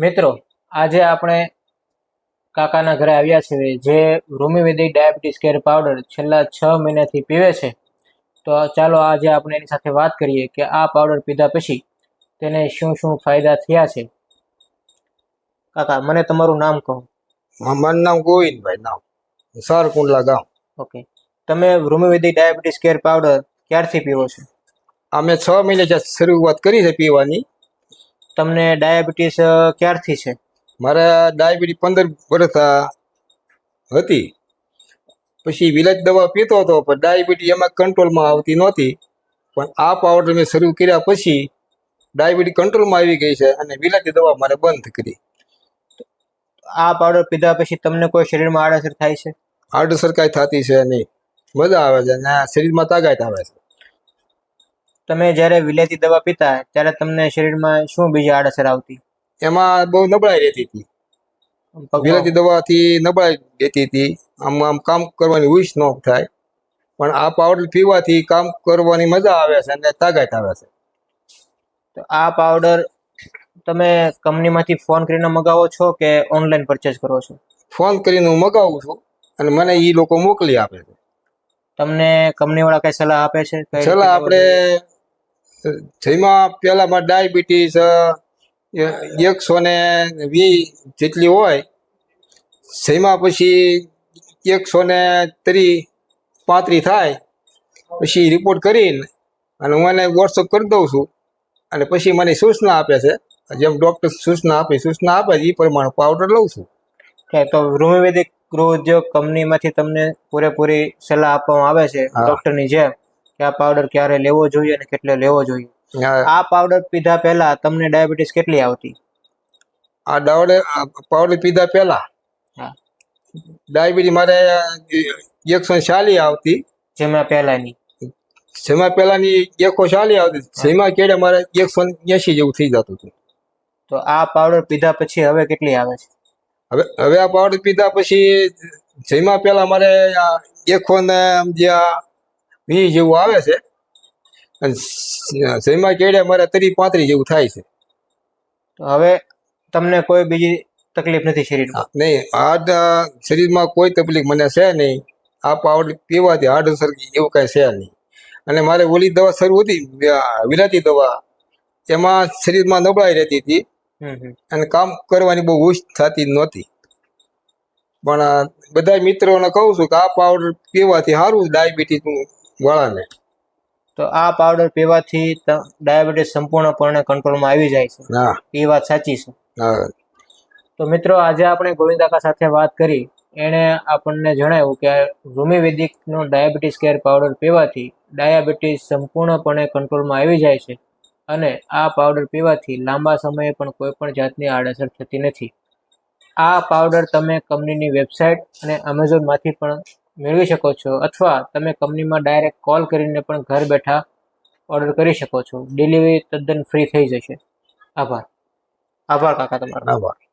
મિત્રો આજે આપણે કાકાના ઘરે આવ્યા છીએ જે રૂમિવેદી ડાયાબિટીસ કેર પાવડર છેલ્લા છ મહિનાથી પીવે છે. તો ચાલો આજે આપણે એની સાથે વાત કરીએ કે આ પાવડર પીધા પછી તેને શું શું ફાયદા થયા છે. કાકા મને તમારું નામ કહો. મારું નામ ગોવિંદભાઈ નામ. સારકુંડલા ગામ. ઓકે. તમે રૂમિવેદી ડાયાબિટીસ કેર પાવડર ક્યારથી પીવો છો? અમે છ મહિને જ શરૂઆત કરી છે પીવાની તમને ડાયાબિટીસ ક્યારથી છે? મારે ડાયાબિટીસ પંદર વર્ષ હતી. પછી વિલાજ દવા પીતો હતો પણ ડાયાબિટીસ એમાં કંટ્રોલમાં આવતી નહોતી. પણ આ પાવડર મેં શરૂ કર્યા પછી ડાયાબિટીસ કંટ્રોલમાં આવી ગઈ છે અને વિલાતી દવા મારે બંધ કરી. આ પાવડર પીધા પછી તમને કોઈ શરીરમાં આડઅસર થાય છે? આડઅસર કાંઈ થતી છે નહીં. મજા આવે છે અને શરીરમાં તાકાત આવે છે. તમે જ્યારે વિલેતી દવા પીતા ત્યારે તમને શરીરમાં શું બીજી આડઅસર આવતી? એમાં બહુ નબળાઈ રહેતી હતી. પગમાં- દવાથી નબળાઈ રહેતી હતી. આમ આમ કામ કરવાની ઉઈસ ન થાય. પણ આ પાવડર પીવાથી કામ કરવાની મજા આવે છે અને તાકાત આવે છે. તો આ પાવડર તમે કંપનીમાંથી ફોન કરીને મગાવો છો કે ઓનલાઈન પરચેસ કરો છો? ફોન કરીને હું મગાવું છું અને મને એ લોકો મોકલી આપે છે. તમને કંપનીવાળા કઈ સલાહ આપે છે? લેવો આપણે જેમાં પહેલામાં ડાયાબિટીસ એકસો ને વીસ જેટલી હોય જેમાં પછી એકસો ને ત્રીસ પાંત્રીસ થાય પછી રિપોર્ટ કરીને અને હું એને વોટ્સઅપ કરી દઉં છું. અને પછી મને સૂચના આપે છે. જેમ ડૉક્ટર સૂચના આપે સૂચના આપે છે એ પ્રમાણે પાવડર લઉં છું. કે તો રૂમિવેદિક ગૃહ ઉદ્યોગ કંપનીમાંથી તમને પૂરેપૂરી સલાહ આપવામાં આવે છે ડૉક્ટરની જેમ કે આ પાવડર ક્યારે લેવો જોઈએ અને કેટલો લેવો જોઈએ? આ- પાવડર પીધા પહેલા તમને ડાયાબિટીસ કેટલી આવતી? આ દાવડે પાવડર પીધા પહેલા? હા. ડાયાબિટીસ મારે એકસો ચાલી આવતી. જેમાં પહેલાની? જેમાં પહેલાની એકસો ચાલી આવતી. જેમાં કેડે મારે એકસો એસી જેવું થઈ જતું હતું. તો આ પાવડર પીધા પછી હવે કેટલી આવે છે? હવે હવે આ પાવડર પીધા પછી જેમાં પહેલા મારે એકસો ને જે આ વીસ જેવું આવે છે. અને સેમા કેડે મારે તરી પાંત્રી જેવું થાય છે. હવે તમને કોઈ બીજી તકલીફ નથી શરીરમાં? નહીં આ શરીરમાં કોઈ તકલીફ મને છે નહીં. આ પાવડર પીવાથી હાર્ટ અસર એવું કાંઈ છે નહીં. અને મારે ઓલી દવા શરૂ હતી વિલાતી દવા. એમાં શરીરમાં નબળાઈ રહેતી હતી. અને કામ કરવાની બહુ હુશ થતી નહોતી. પણ બધા મિત્રોને કહું છું કે આ પાવડર પીવાથી સારું ડાયાબિટીસ વાળાને તો આ પાવડર પીવાથી ડાયાબિટીસ સંપૂર્ણપણે કંટ્રોલમાં આવી જાય છે. હા. એ વાત સાચી છે. હા. તો મિત્રો આજે આપણે ગોવિંદાકા સાથે વાત કરી. એણે આપણને જણાવ્યું કે રૂમીવેદિકનો ડાયાબિટીસ કેર પાવડર પીવાથી ડાયાબિટીસ સંપૂર્ણપણે કંટ્રોલમાં આવી જાય છે અને આ પાવડર પીવાથી લાંબા સમયે પણ કોઈ પણ જાતની આડઅસર થતી નથી. આ પાવડર તમે કંપનીની વેબસાઇટ અને અમેઝોનમાંથી પણ મેળવી શકો છો અથવા તમે કંપનીમાં ડાયરેક્ટ કોલ કરીને પણ ઘર બેઠા ઓર્ડર કરી શકો છો. ડિલિવરી તદ્દન ફ્રી થઈ જશે. આભાર. આભાર. કાકા તમારો. આભાર.